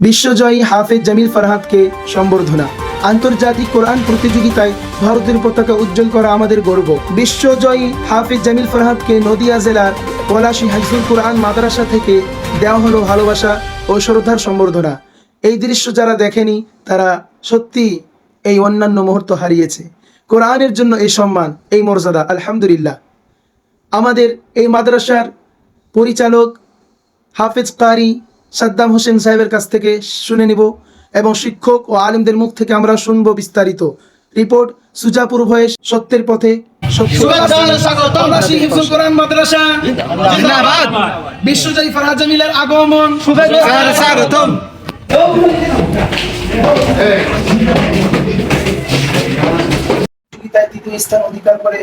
বিশ্বজয়ী হাফেজ জামিল ফারহাদকে সম্বর্ধনা। আন্তর্জাতিক কোরআন প্রতিযোগিতায় ভারতের পতাকা উজ্জ্বল করা আমাদের গর্ব। বিশ্বজয়ী হাফেজ জামিল ফারহাদকে নদিয়া জেলার পলাশী হাইসুল কোরআন মাদ্রাসা থেকে দেওয়া হলো ভালোবাসা ও শ্রদ্ধার সম্বর্ধনা। এই দৃশ্য যারা দেখেনি, তারা সত্যি এই অন্যান্য মুহূর্ত হারিয়েছে। কোরআনের জন্য এই সম্মান, এই মর্যাদা, আলহামদুলিল্লাহ। আমাদের এই মাদ্রাসার পরিচালক হাফেজ কারি সাদ্দাম হোসেন সাহেবের কাছ থেকে শুনে নিব এবং শিক্ষক ও আলেমদের মুখ থেকে আমরা শুনব বিস্তারিত। রিপোর্ট সুজাপুর ভয়েস সত্যের পথে সত্য। পলাশী হিফজুল কোরআন মাদ্রাসা জিন্দাবাদ। বিশ্বজয়ী ফারহাদ জামিলের আগমন। স্বাগতম তৃতীয় স্থান অধিকার করে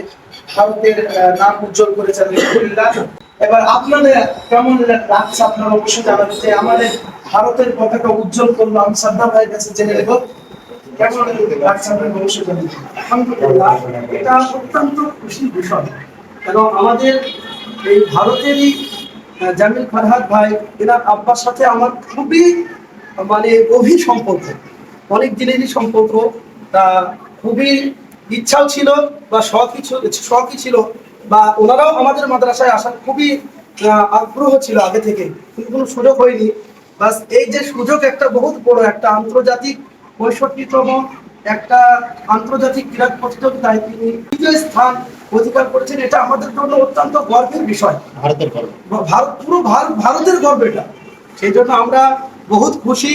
ভারতের নাম উজ্জ্বল করেছে আলহামদুলিল্লাহ। এবার আপনাদের কেমন লাগছে? আপনারা অবশ্যই জানাবেন যে আমাদের ভারতের পতাকা উজ্জ্বল করল আমি সাদ্দাম ভাইয়ের কাছে জেনে নেব। কেমন লাগছে আপনাদের অবশ্যই আলহামদুলিল্লাহ, এটা অত্যন্ত খুশির বিষয়। এবং আমাদের এই ভারতেরই জামিল ফারহাদ ভাই এনার আব্বার সাথে আমার খুবই মানে গভীর সম্পর্ক। অনেক দিনেরই সম্পর্ক। তা খুবই ইচ্ছাও ছিল বা শখই শখই ছিল। বা ওনারাও আমাদের মাদ্রাসায় আসার খুবই আগ্রহ ছিল আগে থেকে। কিন্তু কোনো সুযোগ হয়নি। বাস এই যে সুযোগ একটা বহুত বড় একটা আন্তর্জাতিক পঁয়ষট্টিতম একটা আন্তর্জাতিক ক্রীড়া প্রতিযোগিতায় তিনি তৃতীয় স্থান অধিকার করেছেন। এটা আমাদের জন্য অত্যন্ত গর্বের বিষয়। ভারতের গর্ব। ভারত পুরো ভারত ভারতের গর্ব এটা। সেই জন্য আমরা বহুত খুশি।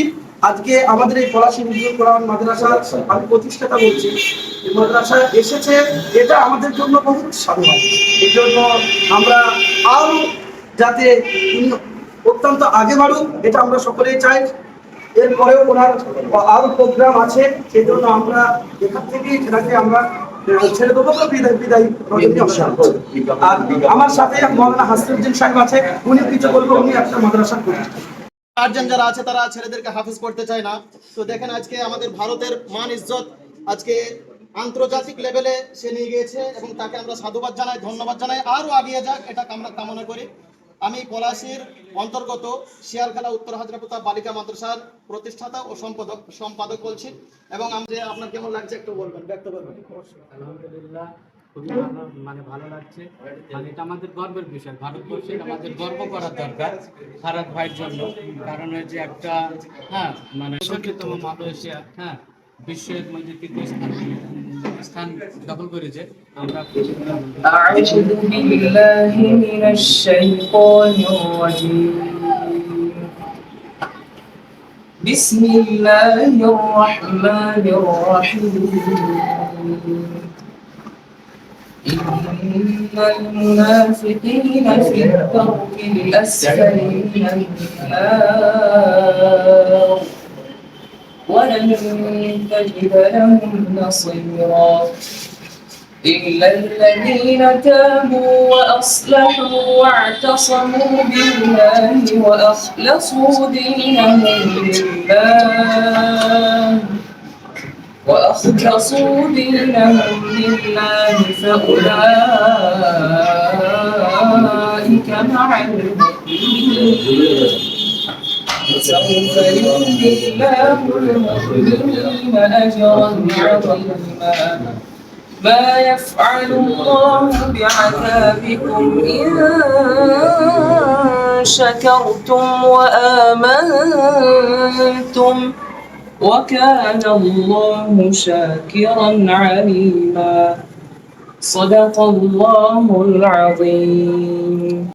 আজকে আমাদের এই পলাশী মুজিবুর কোরআন মাদ্রাসা আমি প্রতিষ্ঠাতা বলছি। এই মাদ্রাসা এসেছে, এটা আমাদের জন্য বহুত সাধুবাদ এই জন্য আমরা আরও যাতে অত্যন্ত আগে বাড়ুক, এটা আমরা সকলেই চাই। এরপরেও ওনার আরও প্রোগ্রাম আছে, সেই জন্য আমরা এখান থেকেই সেটাকে আমরা ছেড়ে দেবো বিদায় বিদায় আর আমার সাথে মৌলানা হাসিউদ্দিন সাহেব আছে, উনি কিছু বলব, উনি একটা মাদ্রাসা প্রতিষ্ঠা গার্জেন যারা আছে, তারা ছেলেদেরকে হাফিজ করতে চায় না। তো দেখেন আজকে আমাদের ভারতের মান ইজ্জত, আজকে আন্তর্জাতিক লেভেলে সে নিয়ে গিয়েছে এবং তাকে আমরা সাধুবাদ জানাই, ধন্যবাদ জানাই। আরও আগিয়ে যাক, এটা আমরা কামনা করি। আমি পলাশির অন্তর্গত শিয়ারখেলা উত্তর হাজরাপুতা বালিকা মাদ্রাসার প্রতিষ্ঠাতা ও সম্পাদক সম্পাদক বলছি। এবং আমি আপনার কেমন লাগছে একটু বলবেন, ব্যক্ত করবেন। আলহামদুলিল্লাহ। খুবই ভালো মানে ভালো লাগছে মানে এটা আমাদের গর্বের বিষয় ভারতবর্ষে আমাদের গর্ব করার দরকার ভারত ভাইয়ের জন্য কারণ হচ্ছে একটা হ্যাঁ মানে সচেতম মালয়েশিয়া হ্যাঁ বিশ্বের মধ্যে তৃতীয় স্থান স্থান দখল করেছে আমরা أعوذ بالله من الشيطان الرجيم بسم الله الرحمن الرحيم إن المنافقين في الدرك الأسفل من النار. ولن تجد لهم نصيرا. إلا الذين تابوا وأصلحوا واعتصموا بالله وأخلصوا دينهم لله. وأخلصوا دينهم لله فأولئك مع المؤمنين. سوف يؤتي الله المؤمنين أجرا عظيما. ما يفعل الله بعذابكم إن شكرتم وآمنتم. وكان الله شاكرا عليما. صدق الله العظيم.